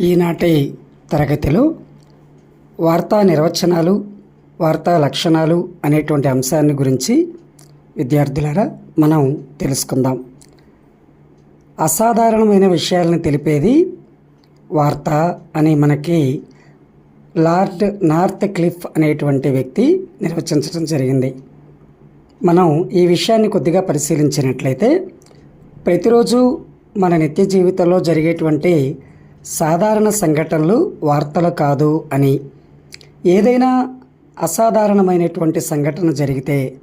ఈనాటి తరగతిలో వార్తా నిర్వచనాలు వార్తా లక్షణాలు అనేటువంటి అంశాన్ని గురించి విద్యార్థులారా మనం తెలుసుకుందాం. అసాధారణమైన విషయాలను తెలిపేది వార్త అని మనకి లార్డ్ నార్త్ క్లిఫ్ అనేటువంటి వ్యక్తి నిర్వచించడం జరిగింది. మనం ఈ విషయాన్ని కొద్దిగా పరిశీలించినట్లయితే ప్రతిరోజు మన నిత్య జీవితంలో జరిగేటువంటి సాధారణ సంఘటనలు వార్తలు కాదు అని. ఏదైనా అసాధారణమైనటువంటి సంఘటన జరిగితే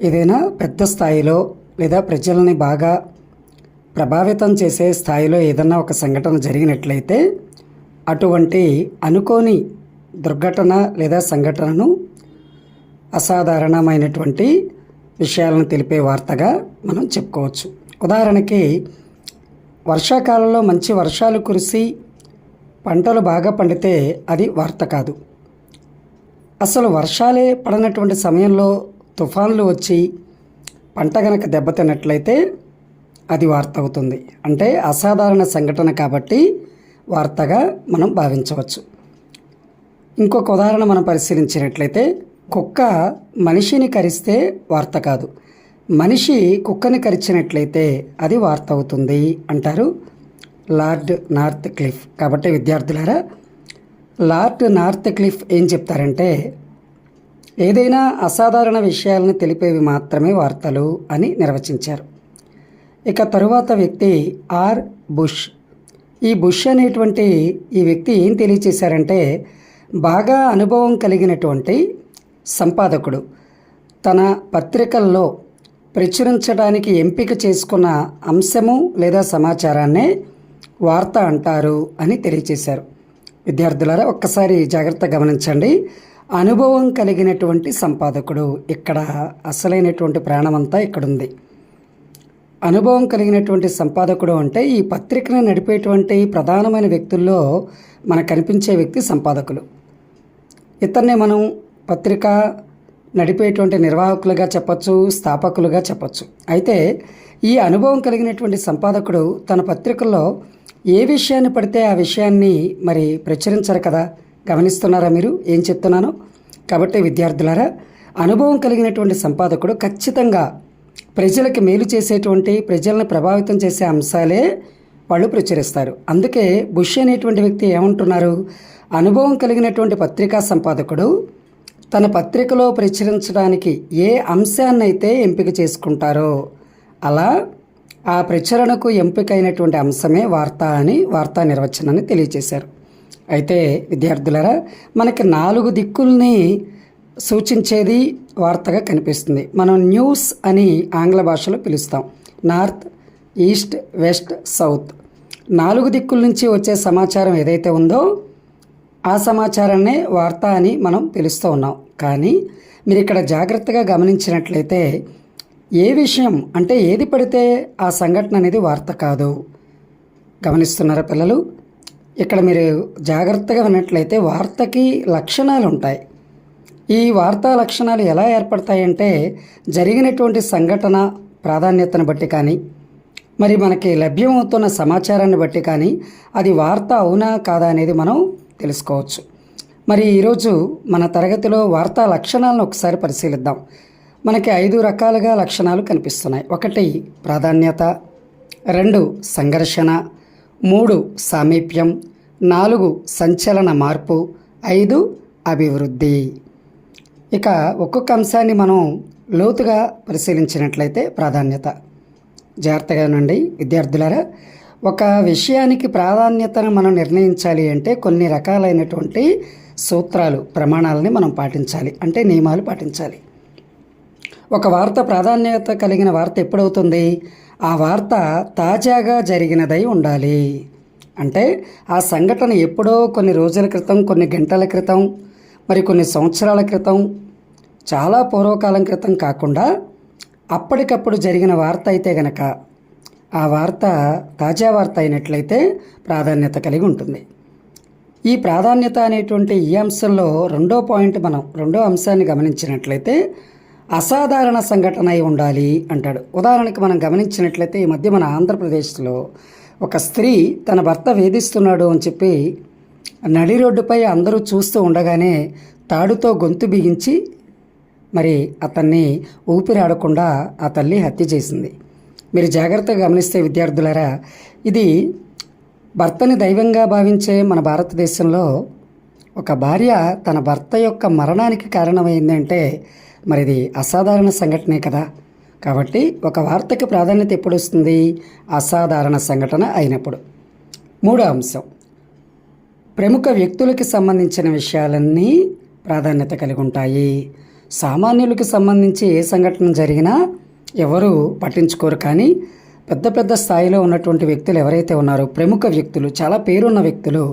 ఏదైనా పెద్ద స్థాయిలో లేదా ప్రజలని బాగా ప్రభావితం చేసే స్థాయిలో ఏదన్నా ఒక సంఘటన జరిగినట్లయితే అటువంటి అనుకోని దుర్ఘటన లేదా సంఘటనను అసాధారణమైనటువంటి విషయాలను తెలిపే వార్తగా మనం చెప్పుకోవచ్చు. ఉదాహరణకి వర్షాకాలంలో మంచి వర్షాలు కురిసి పంటలు బాగా పండితే అది వార్త కాదు. అసలు వర్షాలే పడనటువంటి సమయంలో తుఫాన్లు వచ్చి పంట గనక దెబ్బతిన్నట్లయితే అది వార్త అవుతుంది. అంటే అసాధారణ సంఘటన కాబట్టి వార్తగా మనం భావించవచ్చు. ఇంకొక ఉదాహరణ మనం పరిశీలించినట్లయితే కుక్క మనిషిని కరిస్తే వార్త కాదు. మనిషి కుక్కని కరిచినట్లయితే అది వార్త అవుతుంది అంటారు లార్డ్ నార్త్ క్లిఫ్ కాబట్టి విద్యార్థులారా లార్డ్ నార్త్ క్లిఫ్ ఏం చెప్తారంటే ఏదైనా అసాధారణ విషయాలను తెలిపేవి మాత్రమే వార్తలు అని నిర్వచించారు. ఇక తరువాత వ్యక్తి ఆర్ బుష్. ఈ బుష్ అనేటువంటి ఈ వ్యక్తి ఏం తెలియచేశారంటే బాగా అనుభవం కలిగినటువంటి సంపాదకుడు. తన పత్రికల్లో ప్రచురించడానికి ఎంపిక చేసుకున్న అంశము లేదా సమాచారాన్నే వార్త అంటారు అని తెలియచేశారు విద్యార్థులారా ఒక్కసారి జాగ్రత్త గమనించండి. అనుభవం కలిగినటువంటి సంపాదకుడు ఇక్కడ అసలైనటువంటి ప్రాణమంతా ఇక్కడుంది. అనుభవం కలిగినటువంటి సంపాదకుడు అంటే ఈ పత్రికను నడిపేటువంటి ప్రధానమైన వ్యక్తుల్లో మనకు కనిపించే వ్యక్తి సంపాదకులు. ఇతన్ని మనం పత్రిక నడిపేటువంటి నిర్వాహకులుగా చెప్పచ్చు స్థాపకులుగా చెప్పచ్చు. అయితే ఈ అనుభవం కలిగినటువంటి సంపాదకుడు తన పత్రికల్లో ఏ విషయాన్ని పడితే ఆ విషయాన్ని మరి ప్రచురించరు కదా? గమనిస్తున్నారా మీరు? ఏం చెప్తున్నాను? కాబట్టి విద్యార్థులారా అనుభవం కలిగినటువంటి సంపాదకుడు ఖచ్చితంగా ప్రజలకు మేలు చేసేటువంటి ప్రజలను ప్రభావితం చేసే అంశాలే వాళ్ళు ప్రచురిస్తారు. అందుకే బుష్ అనేటువంటి వ్యక్తి ఏమంటున్నారు? అనుభవం కలిగినటువంటి పత్రికా సంపాదకుడు తన పత్రికలో ప్రచురించడానికి ఏ అంశాన్నైతే ఎంపిక చేసుకుంటారో అలా ఆ ప్రచురణకు ఎంపికైనటువంటి అంశమే వార్త అని వార్తా నిర్వచనాన్ని తెలియజేశారు. అయితే విద్యార్థులరా మనకి నాలుగు దిక్కుల్ని సూచించేది వార్తగా కనిపిస్తుంది. మనం న్యూస్ అని ఆంగ్ల భాషలో పిలుస్తాం. North east west south. నాలుగు దిక్కుల నుంచి వచ్చే సమాచారం ఏదైతే ఉందో ఆ సమాచారాన్నే వార్త అని మనం పిలుస్తూ ఉన్నాం. కానీ మీరు ఇక్కడ జాగ్రత్తగా గమనించినట్లయితే ఏ విషయం అంటే ఏది పడితే ఆ సంఘటన అనేది వార్త కాదు. గమనిస్తున్నారా పిల్లలు? ఇక్కడ మీరు జాగ్రత్తగా విన్నట్లయితే వార్తకి లక్షణాలు ఉంటాయి. ఈ వార్తా లక్షణాలు ఎలా ఏర్పడతాయంటే జరిగినటువంటి సంఘటన ప్రాధాన్యతను బట్టి కానీ మరి మనకి లభ్యమవుతున్న సమాచారాన్ని బట్టి కానీ అది వార్త అవునా కాదా అనేది మనం తెలుసుకోవచ్చు. మరి ఈరోజు మన తరగతిలో వార్తా లక్షణాలను ఒకసారి పరిశీలిద్దాం. మనకి ఐదు రకాలుగా లక్షణాలు కనిపిస్తున్నాయి. ఒకటి ప్రాధాన్యత. రెండు సంఘర్షణ. మూడు సామీప్యం. నాలుగు సంచలన మార్పు. ఐదు అభివృద్ధి. ఇక ఒక్కొక్క అంశాన్ని మనం లోతుగా పరిశీలించినట్లయితే ప్రాధాన్యత. జాగ్రత్తగా నుండి విద్యార్థులారా ఒక విషయానికి ప్రాధాన్యతను మనం నిర్ణయించాలి అంటే కొన్ని రకాలైనటువంటి సూత్రాలు ప్రమాణాలని మనం పాటించాలి. అంటే నియమాలు పాటించాలి. ఒక వార్త ప్రాధాన్యత కలిగిన వార్త ఎప్పుడవుతుంది? ఆ వార్త తాజాగా జరిగినదై ఉండాలి. అంటే ఆ సంఘటన ఎప్పుడో కొన్ని రోజుల క్రితం కొన్ని గంటల క్రితం మరి కొన్ని సంవత్సరాల క్రితం చాలా పూర్వకాలం క్రితం కాకుండా అప్పటికప్పుడు జరిగిన వార్త అయితే గనక ఆ వార్త తాజా వార్త అయినట్లయితే ప్రాధాన్యత కలిగి ఉంటుంది. ఈ ప్రాధాన్యత అనేటువంటి ఈ అంశంలో రెండో పాయింట్ మనం రెండో అంశాన్ని గమనించినట్లయితే అసాధారణ సంఘటన అయి ఉండాలి అంటాడు. ఉదాహరణకి మనం గమనించినట్లయితే ఈ మధ్య మన ఆంధ్రప్రదేశ్లో ఒక స్త్రీ తన భర్త వేధిస్తున్నాడు అని చెప్పి నడి రోడ్డుపై అందరూ చూస్తూ ఉండగానే తాడుతో గొంతు బిగించి మరి అతన్ని ఊపిరాడకుండా ఆ తల్లి హత్య చేసింది. మీరు జాగ్రత్తగా గమనిస్తే విద్యార్థులారా ఇది భర్తని దైవంగా భావించే మన భారతదేశంలో ఒక భార్య తన భర్త యొక్క మరణానికి కారణమైందంటే మరి ఇది అసాధారణ సంఘటనే కదా. కాబట్టి ఒక వార్తకి ప్రాధాన్యత ఎప్పుడు వస్తుంది? అసాధారణ సంఘటన అయినప్పుడు. మూడో అంశం. ప్రముఖ వ్యక్తులకి సంబంధించిన విషయాలన్నీ ప్రాధాన్యత కలిగి ఉంటాయి సామాన్యులకి సంబంధించి ఏ సంఘటన జరిగినా ఎవరు పట్టించుకోరు కానీ పెద్ద పెద్ద స్థాయిలో ఉన్నటువంటి వ్యక్తులు ఎవరైతే ఉన్నారో ప్రముఖ వ్యక్తులు చాలా పేరున్న వ్యక్తులు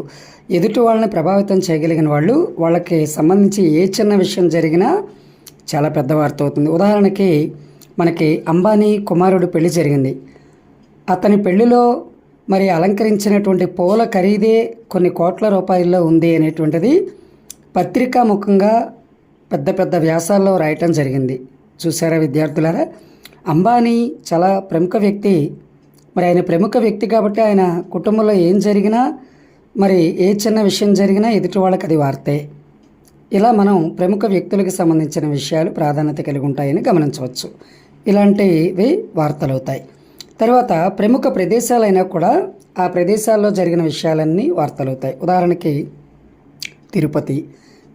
ఎదుటి వాళ్ళని ప్రభావితం చేయగలిగిన వాళ్ళు వాళ్ళకి సంబంధించి ఏ చిన్న విషయం జరిగినా చాలా పెద్ద వార్త అవుతుంది. ఉదాహరణకి మనకి అంబానీ కుమారుడు పెళ్ళి జరిగింది. అతని పెళ్ళిలో మరి అలంకరించినటువంటి పూల ఖరీదే కొన్ని కోట్ల రూపాయల్లో ఉంది అనేటువంటిది పత్రికా ముఖంగా పెద్ద పెద్ద వ్యాసాల్లో రాయటం జరిగింది. చూసారా విద్యార్థులారా? అంబానీ చాలా ప్రముఖ వ్యక్తి. మరి ఆయన ప్రముఖ వ్యక్తి కాబట్టి ఆయన కుటుంబంలో ఏం జరిగినా మరి ఏ చిన్న విషయం జరిగినా ఎదుటి వాళ్ళకి అది వార్తే. ఇలా మనం ప్రముఖ వ్యక్తులకు సంబంధించిన విషయాలు ప్రాధాన్యత కలిగి ఉంటాయని గమనించవచ్చు. ఇలాంటివి వార్తలు అవుతాయి తర్వాత ప్రముఖ ప్రదేశాలైనా కూడా ఆ ప్రదేశాల్లో జరిగిన విషయాలన్నీ వార్తలు అవుతాయి ఉదాహరణకి తిరుపతి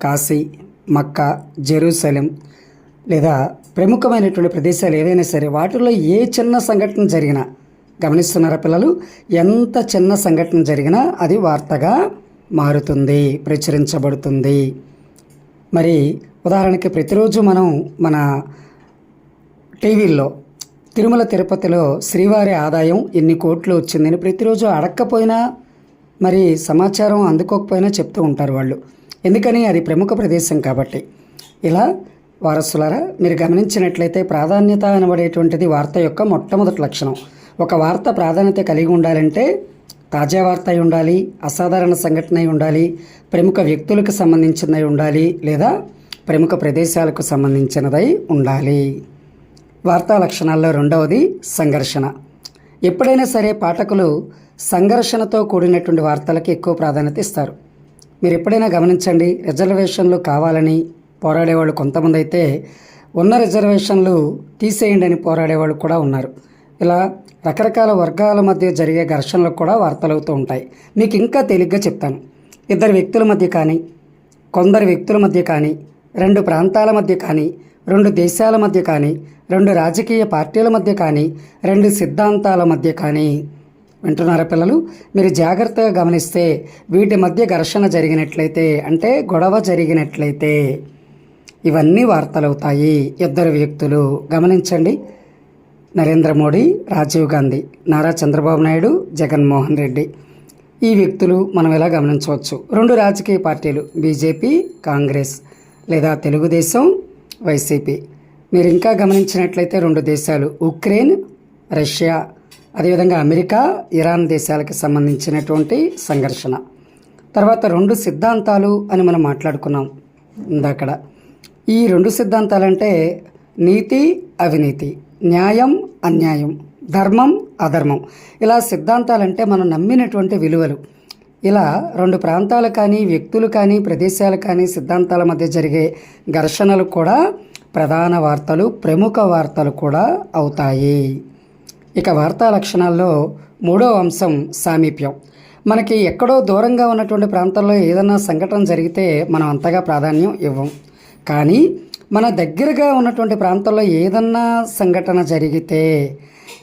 కాశీ మక్కా జెరూసలం లేదా ప్రముఖమైనటువంటి ప్రదేశాలు ఏదైనా సరే వాటిలో ఏ చిన్న సంఘటన జరిగినా గమనిస్తున్నారా పిల్లలు? ఎంత చిన్న సంఘటన జరిగినా అది వార్తగా మారుతుంది ప్రచురించబడుతుంది. మరి ఉదాహరణకి ప్రతిరోజు మనం మన టీవీల్లో తిరుమల తిరుపతిలో శ్రీవారి ఆదాయం ఎన్ని కోట్లు వచ్చిందని ప్రతిరోజు అడక్కపోయినా మరి సమాచారం అందుకోకపోయినా చెప్తూ ఉంటారు వాళ్ళు. ఎందుకని? అది ప్రముఖ ప్రదేశం కాబట్టి. ఇలా వారసులారా మీరు గమనించినట్లయితే ప్రాధాన్యత అనబడేటువంటిది వార్త యొక్క మొట్టమొదటి లక్షణం. ఒక వార్త ప్రాధాన్యత కలిగి ఉండాలంటే తాజా వార్త అయి ఉండాలి అసాధారణ సంఘటన అయి ఉండాలి ప్రముఖ వ్యక్తులకు సంబంధించినదై ఉండాలి లేదా ప్రముఖ ప్రదేశాలకు సంబంధించినదై ఉండాలి. వార్తా లక్షణాల్లో రెండవది సంఘర్షణ. ఎప్పుడైనా సరే పాఠకులు సంఘర్షణతో కూడినటువంటి వార్తలకు ఎక్కువ ప్రాధాన్యత ఇస్తారు. మీరు ఎప్పుడైనా గమనించండి రిజర్వేషన్లు కావాలని పోరాడేవాళ్ళు కొంతమంది అయితే ఉన్న రిజర్వేషన్లు తీసేయండి అని పోరాడేవాళ్ళు కూడా ఉన్నారు. ఇలా రకరకాల వర్గాల మధ్య జరిగే ఘర్షణలకు కూడా వార్తలవుతూ ఉంటాయి. మీకు ఇంకా తేలిగ్గా చెప్తాను. ఇద్దరు వ్యక్తుల మధ్య కానీ కొందరు వ్యక్తుల మధ్య కానీ రెండు ప్రాంతాల మధ్య కానీ రెండు దేశాల మధ్య కానీ రెండు రాజకీయ పార్టీల మధ్య కానీ రెండు సిద్ధాంతాల మధ్య కానీ వింటున్నారా పిల్లలు? మీరు జాగ్రత్తగా గమనిస్తే వీటి మధ్య ఘర్షణ జరిగినట్లయితే అంటే గొడవ జరిగినట్లయితే ఇవన్నీ వార్తలవుతాయి. ఇద్దరు వ్యక్తులు. గమనించండి. నరేంద్ర మోడీ రాజీవ్ గాంధీ. నారా చంద్రబాబు నాయుడు జగన్మోహన్ రెడ్డి. ఈ వ్యక్తులు మనం ఎలా గమనించవచ్చు? రెండు రాజకీయ పార్టీలు. బీజేపీ కాంగ్రెస్ లేదా తెలుగుదేశం వైసీపీ. మీరు ఇంకా గమనించినట్లయితే రెండు దేశాలు. Ukraine Russia. అదేవిధంగా అమెరికా ఇరాన్ దేశాలకు సంబంధించినటువంటి సంఘర్షణ. తర్వాత రెండు సిద్ధాంతాలు అని మనం మాట్లాడుకున్నాం. ఇందాకడ. ఈ రెండు సిద్ధాంతాలంటే నీతి అవినీతి. న్యాయం అన్యాయం. ధర్మం అధర్మం. ఇలా సిద్ధాంతాలంటే మనం నమ్మినటువంటి విలువలు. ఇలా రెండు ప్రాంతాలు కానీ వ్యక్తులు కానీ ప్రదేశాలు కానీ సిద్ధాంతాల మధ్య జరిగే ఘర్షణలు కూడా ప్రధాన వార్తలు ప్రముఖ వార్తలు కూడా అవుతాయి. ఇక వార్తా లక్షణాల్లో మూడో అంశం సామీప్యం. మనకి ఎక్కడో దూరంగా ఉన్నటువంటి ప్రాంతాల్లో ఏదైనా సంఘటన జరిగితే మనం అంతగా ప్రాధాన్యం ఇవ్వం. కానీ మన దగ్గరగా ఉన్నటువంటి ప్రాంతాల్లో ఏదన్నా సంఘటన జరిగితే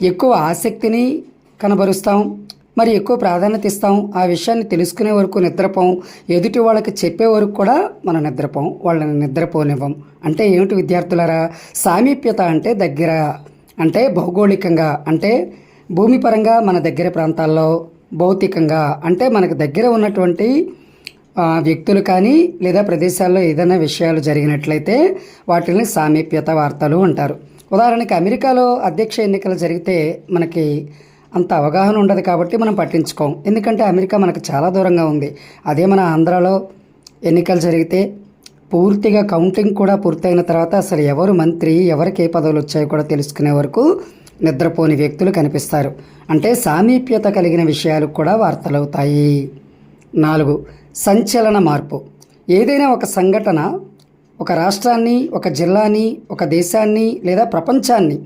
ఎక్కువ ఆసక్తిని కనబరుస్తాం మరి ఎక్కువ ప్రాధాన్యత ఇస్తాం. ఆ విషయాన్ని తెలుసుకునే వరకు నిద్రపోం. ఎదుటి వాళ్ళకి చెప్పే వరకు కూడా మనం నిద్రపోం. వాళ్ళని నిద్రపోనివ్వం. అంటే ఏమిటి విద్యార్థులారా? సామీప్యత అంటే దగ్గర అంటే భౌగోళికంగా అంటే భూమిపరంగా మన దగ్గర ప్రాంతాల్లో భౌతికంగా అంటే మనకు దగ్గర ఉన్నటువంటి వ్యక్తులు కానీ లేదా ప్రదేశాల్లో ఏదైనా విషయాలు జరిగినట్లయితే వాటిని సామీప్యత వార్తలు అంటారు. ఉదాహరణకి అమెరికాలో అధ్యక్ష ఎన్నికలు జరిగితే మనకి అంత అవగాహన ఉండదు కాబట్టి మనం పట్టించుకోం. ఎందుకంటే అమెరికా మనకు చాలా దూరంగా ఉంది. అదే మన ఆంధ్రాలో ఎన్నికలు జరిగితే పూర్తిగా కౌంటింగ్ కూడా పూర్తయిన తర్వాత అసలు ఎవరు మంత్రి ఎవరికి ఏ పదవులు వచ్చాయో కూడా తెలుసుకునే వరకు నిద్రపోని వ్యక్తులు కనిపిస్తారు. అంటే సామీప్యత కలిగిన విషయాలు కూడా వార్తలవుతాయి. నాలుగు సంచలన మార్పు. ఏదైనా ఒక సంఘటన ఒక రాష్ట్రాన్ని ఒక జిల్లాని ఒక దేశాన్ని లేదా ప్రపంచాన్ని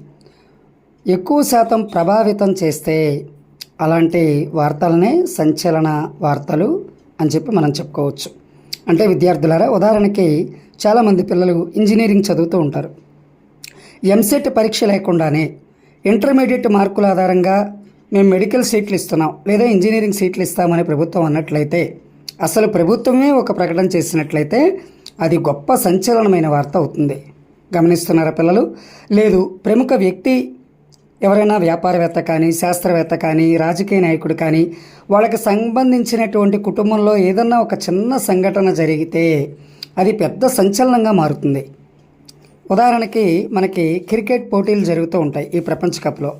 ఎక్కువ శాతం ప్రభావితం చేస్తే అలాంటి వార్తలనే సంచలన వార్తలు అని చెప్పి మనం చెప్పుకోవచ్చు. అంటే విద్యార్థులారా ఉదాహరణకి చాలామంది పిల్లలు ఇంజనీరింగ్ చదువుతూ ఉంటారు. ఎంసెట్ పరీక్ష లేకుండానే ఇంటర్మీడియట్ మార్కుల ఆధారంగా మేము మెడికల్ సీట్లు ఇస్తున్నాం లేదా ఇంజనీరింగ్ సీట్లు ఇస్తామని ప్రభుత్వం అన్నట్లయితే అసలు ప్రభుత్వమే ఒక ప్రకటన చేసినట్లయితే అది గొప్ప సంచలనమైన వార్త అవుతుంది. గమనిస్తున్నారా పిల్లలు? లేదు ప్రముఖ వ్యక్తి ఎవరైనా వ్యాపారవేత్త కానీ శాస్త్రవేత్త కానీ రాజకీయ నాయకుడు కానీ వాళ్ళకి సంబంధించినటువంటి కుటుంబంలో ఏదన్నా ఒక చిన్న సంఘటన జరిగితే అది పెద్ద సంచలనంగా మారుతుంది. ఉదాహరణకి మనకి క్రికెట్ పోటీలు జరుగుతూ ఉంటాయి ఈ ప్రపంచ కప్లో.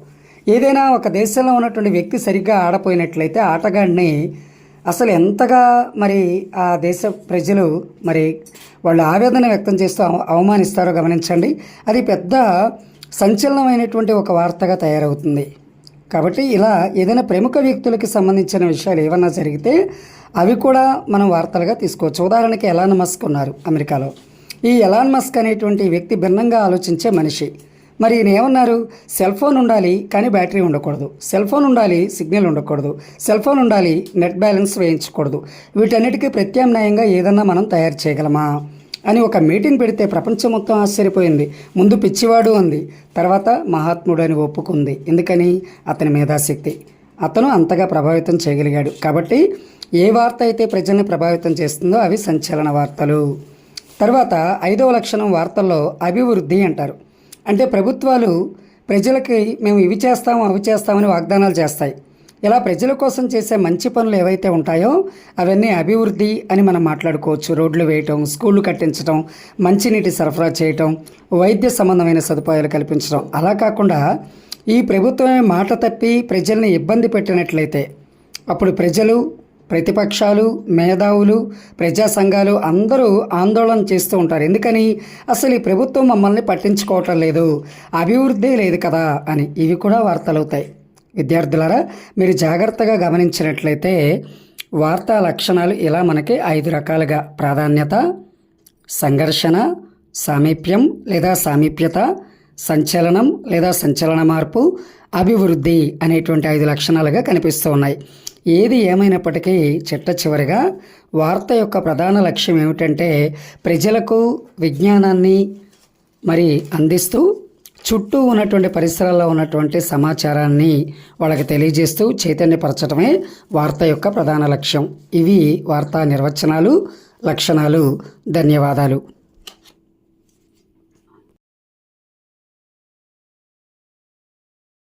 ఏదైనా ఒక దేశంలో ఉన్నటువంటి వ్యక్తి సరిగ్గా ఆడపోయినట్లయితే ఆటగాడిని అసలు ఎంతగా మరి ఆ దేశ ప్రజలు మరి వాళ్ళు ఆవేదన వ్యక్తం చేస్తూ అవమానిస్తారో గమనించండి. అది పెద్ద సంచలనమైనటువంటి ఒక వార్తగా తయారవుతుంది. కాబట్టి ఇలా ఏదైనా ప్రముఖ వ్యక్తులకి సంబంధించిన విషయాలు ఏమన్నా జరిగితే అవి కూడా మనం వార్తలుగా తీసుకోవచ్చు. ఉదాహరణకి ఎలాన్ మస్క్ ఉన్నారు అమెరికాలో. ఈ ఎలాన్ మస్క్ అనేటువంటి వ్యక్తి భిన్నంగా ఆలోచించే మనిషి. మరి ఈయన ఏమన్నారు? సెల్ ఫోన్ ఉండాలి కానీ బ్యాటరీ ఉండకూడదు. సెల్ ఫోన్ ఉండాలి సిగ్నల్ ఉండకూడదు. సెల్ ఫోన్ ఉండాలి నెట్ బ్యాలెన్స్ వేయించకూడదు. వీటన్నిటికీ ప్రత్యామ్నాయంగా ఏదన్నా మనం తయారు చేయగలమా? అని ఒక మీటింగ్ పెడితే ప్రపంచం మొత్తం ఆశ్చర్యపోయింది. ముందు పిచ్చివాడు అంది. తర్వాత మహాత్ముడు అని ఒప్పుకుంది. ఎందుకని? అతని మేధాశక్తి. అతను అంతగా ప్రభావితం చేయగలిగాడు. కాబట్టి ఏ వార్త అయితే ప్రజల్ని ప్రభావితం చేస్తుందో అవి సంచలన వార్తలు. తర్వాత ఐదవ లక్షణం వార్తల్లో అభివృద్ధి అంటారు. అంటే ప్రభుత్వాలు ప్రజలకి మేము ఇవి చేస్తాము అవి చేస్తామని వాగ్దానాలు చేస్తాయి. ఇలా ప్రజల కోసం చేసే మంచి పనులు ఏవైతే ఉంటాయో అవన్నీ అభివృద్ధి అని మనం మాట్లాడుకోవచ్చు. రోడ్లు వేయటం స్కూళ్ళు కట్టించడం మంచినీటి సరఫరా చేయటం వైద్య సంబంధమైన సదుపాయాలు కల్పించడం అలా కాకుండా ఈ ప్రభుత్వమే మాట తప్పి ప్రజల్ని ఇబ్బంది పెట్టినట్లయితే అప్పుడు ప్రజలు ప్రతిపక్షాలు మేధావులు ప్రజా సంఘాలు అందరూ ఆందోళన చేస్తూ ఉంటారు. ఎందుకని? అసలు ఈ ప్రభుత్వం మమ్మల్ని పట్టించుకోవటం లేదు. అభివృద్ధి లేదు కదా అని. ఇవి కూడా వార్తలవుతాయి విద్యార్థులారా మీరు జాగ్రత్తగా గమనించినట్లయితే వార్తా లక్షణాలు ఇలా మనకి ఐదు రకాలుగా. ప్రాధాన్యత సంఘర్షణ సామీప్యం లేదా సామీప్యత సంచలనం లేదా సంచలన మార్పు అభివృద్ధి అనేటువంటి ఐదు లక్షణాలుగా కనిపిస్తూ ఉన్నాయి. ఏది ఏమైనప్పటికీ చిట్ట చివరిగా వార్త యొక్క ప్రధాన లక్ష్యం ఏమిటంటే ప్రజలకు విజ్ఞానాన్ని మరి అందిస్తూ చుట్టూ ఉన్నటువంటి పరిసరాల్లో ఉన్నటువంటి సమాచారాన్ని వాళ్ళకి తెలియజేస్తూ చైతన్యపరచడమే వార్త యొక్క ప్రధాన లక్ష్యం. ఇవి వార్తా నిర్వచనాలు లక్షణాలు. ధన్యవాదాలు.